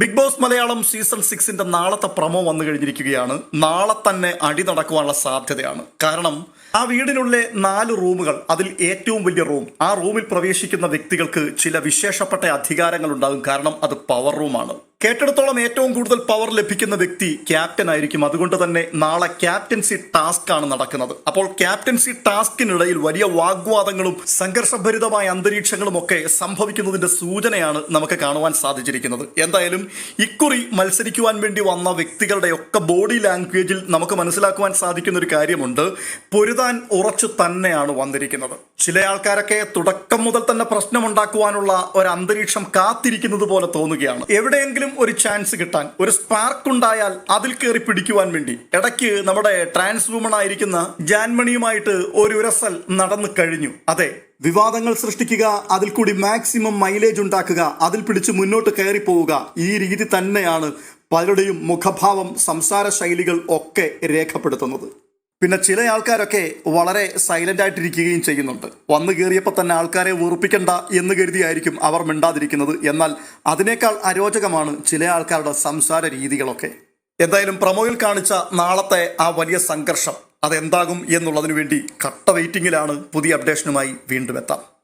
Big boss Malayalam season സിക്സിന്റെ നാളത്തെ promo വന്നു കഴിഞ്ഞിരിക്കുകയാണ്. നാളെ തന്നെ അടി നടക്കുവാനുള്ള സാധ്യതയാണ്. കാരണം ആ വീടിനുള്ളിലെ നാല് റൂമുകൾ അതിൽ ഏറ്റവും വലിയ റൂം ആ റൂമിൽ പ്രവേശിക്കുന്ന വ്യക്തികൾക്ക് ചില വിശേഷപ്പെട്ട അധികാരങ്ങൾ ഉണ്ടാകും കാരണം അത് പവർ റൂമാണ് കേട്ടിടത്തോളം ഏറ്റവും കൂടുതൽ പവർ ലഭിക്കുന്ന വ്യക്തി ക്യാപ്റ്റൻ ആയിരിക്കും. അതുകൊണ്ട് തന്നെ നാളെ ക്യാപ്റ്റൻസി ടാസ്ക് ആണ് നടക്കുന്നത്. അപ്പോൾ ക്യാപ്റ്റൻസി ടാസ്കിനിടയിൽ വലിയ വാഗ്വാദങ്ങളും സംഘർഷഭരിതമായ അന്തരീക്ഷങ്ങളും ഒക്കെ സംഭവിക്കുന്നതിന്റെ സൂചനയാണ് നമുക്ക് കാണുവാൻ സാധിച്ചിരിക്കുന്നത്. എന്തായാലും ഇക്കുറി മത്സരിക്കുവാൻ വേണ്ടി വന്ന വ്യക്തികളുടെ ഒക്കെ ബോഡി ലാംഗ്വേജിൽ നമുക്ക് മനസ്സിലാക്കുവാൻ സാധിക്കുന്ന ഒരു കാര്യമുണ്ട്. പൊരുതാൻ ഉറച്ചു തന്നെയാണ് വന്നിരിക്കുന്നത്. ചില ആൾക്കാരൊക്കെ തുടക്കം മുതൽ തന്നെ പ്രശ്നമുണ്ടാക്കുവാനുള്ള ഒരു അന്തരീക്ഷം കാത്തിരിക്കുന്നത് പോലെ തോന്നുകയാണ്. എവിടെയെങ്കിലും ഒരു ചാൻസ് കിട്ടാൻ ഒരു സ്പാർക്ക് ഉണ്ടായാൽ അതിൽ കയറി പിടിക്കുവാൻ വേണ്ടി. ഇടയ്ക്ക് നമ്മുടെ ട്രാൻസ് വുമൺ ആയിരിക്കുന്ന ജാൻമണിയുമായിട്ട് ഒരു ഉരസൽ നടന്നു കഴിഞ്ഞു. അതെ വിവാദങ്ങൾ സൃഷ്ടിക്കുക അതിൽ കൂടി മാക്സിമം മൈലേജ് ഉണ്ടാക്കുക അതിൽ പിടിച്ച് മുന്നോട്ട് കയറി പോവുക ഈ രീതി തന്നെയാണ് പലരുടെയും മുഖഭാവം സംസാര ശൈലികൾ ഒക്കെ രേഖപ്പെടുത്തുന്നത്. പിന്നെ ചില ആൾക്കാരൊക്കെ വളരെ സൈലന്റ് ആയിട്ടിരിക്കുകയും ചെയ്യുന്നുണ്ട്. വന്നു കയറിയപ്പോൾ തന്നെ ആൾക്കാരെ വെറുപ്പിക്കണ്ട എന്ന് കരുതിയായിരിക്കും അവർ മിണ്ടാതിരിക്കുന്നത്. എന്നാൽ അതിനേക്കാൾ അരോചകമാണ് ചില ആൾക്കാരുടെ സംസാര രീതികളൊക്കെ. എന്തായാലും പ്രമോയിൽ കാണിച്ച നാളത്തെ ആ വലിയ സംഘർഷം അതെന്താകും എന്നുള്ളതിനു വേണ്ടി കട്ട വെയിറ്റിംഗിലാണ് പുതിയ അപ്ഡേഷനുമായി വീണ്ടും എത്താം.